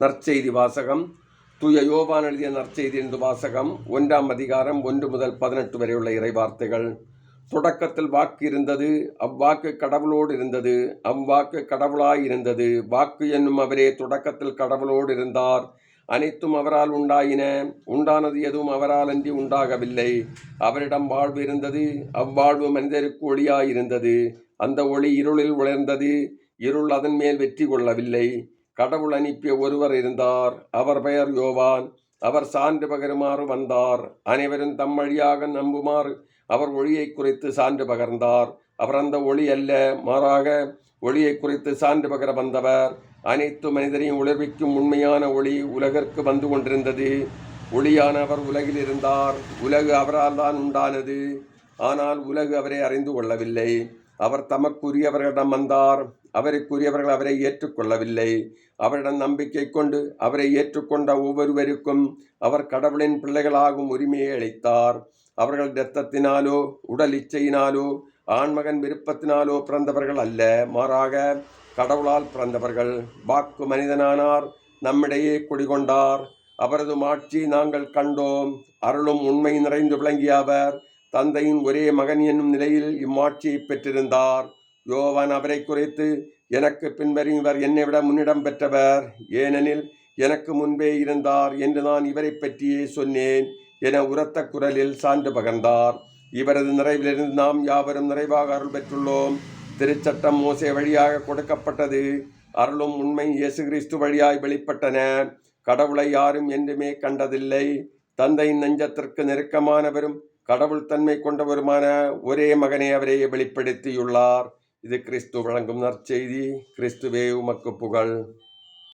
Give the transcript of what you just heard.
நற்செய்தி வாசகம். தூய யோவான் எழுதிய நற்செய்தியின் வாசகம். ஒன்றாம் அதிகாரம் ஒன்று முதல் பதினெட்டு வரையுள்ள இறைவார்த்தைகள். தொடக்கத்தில் வாக்கு இருந்தது அவ்வாக்கு கடவுளோடு இருந்தது அவ்வாக்கு கடவுளாய் இருந்தது. வாக்கு என்னும் அவரே தொடக்கத்தில் கடவுளோடு இருந்தார். அனைத்தும் அவரால் உண்டாயின. உண்டானது எதுவும் அவரால் அன்றி உண்டாகவில்லை. அவரிடம் வாழ்வு இருந்தது அவ்வாழ்வு மனிதருக்கு ஒளியாய் இருந்தது. அந்த ஒளி இருளில் உணர்ந்தது இருள் அதன் மேல் வெற்றி கொள்ளவில்லை. கடவுள் அனுப்பிய ஒருவர் இருந்தார். அவர் பெயர் யோவான். அவர் சான்று பகருமாறு வந்தார். அனைவரும் தம் வழியாக நம்புமாறு அவர் ஒளியை குறித்து சான்று பகர்ந்தார். அவர் அந்த ஒளி அல்ல மாறாக ஒளியை குறித்து சான்று பகர வந்தவர். அனைத்து மனிதரையும் உணர்விக்கும் உண்மையான ஒளி உலகிற்கு வந்து கொண்டிருந்தது. ஒளியானவர் உலகில் இருந்தார். உலகு அவரால் தான் உண்டானது. ஆனால் உலகு அவரை அறிந்து கொள்ளவில்லை. அவர் தமக்குரியவர்களிடம் வந்தார். அவருக்குரியவர்கள் அவரை ஏற்றுக்கொள்ளவில்லை. அவரிடம் நம்பிக்கை கொண்டு அவரை ஏற்றுக்கொண்ட ஒவ்வொருவருக்கும் அவர் கடவுளின் பிள்ளைகளாகும் உரிமையை அளித்தார். அவர்கள் இரத்தத்தினாலோ உடல் இச்சையினாலோ ஆண்மகன் விருப்பத்தினாலோ பிறந்தவர்கள் அல்ல. மாறாக கடவுளால் பிறந்தவர்கள். வாக்கு மனிதனானார் நம்மிடையே குடிகொண்டார். அவரது மாட்சி நாங்கள் கண்டோம். அருளும் உண்மை நிறைந்து விளங்கிய அவர் தந்தையின் ஒரே மகன் என்னும் நிலையில் இம்மாட்சியை பெற்றிருந்தார். யோவான் அவரை குறைத்து எனக்கு பின்வரும் இவர் என்னை விட முன்னிடம் பெற்றவர். ஏனெனில் எனக்கு முன்பே இருந்தார் என்று நான் இவரை பற்றியே சொன்னேன் என உரத்த குரலில் சான்று பகர்ந்தார். இவரது நிறைவிலிருந்து நாம் யாவரும் நிறைவாக அருள் பெற்றுள்ளோம். திருச்சட்டம் மோசே வழியாக கொடுக்கப்பட்டது. அருளும் உண்மை இயேசு கிறிஸ்து வழியாய் வெளிப்பட்டன. கடவுளை யாரும் என்றுமே கண்டதில்லை. தந்தையின் நெஞ்சத்திற்கு நெருக்கமானவரும் கடவுள் தன்மை கொண்டவருமான ஒரே மகனை அவரே வெளிப்படுத்தியுள்ளார் இது கிறிஸ்து வழங்கும் நற்செய்தி கிறிஸ்துவே உமக்கு புகழ்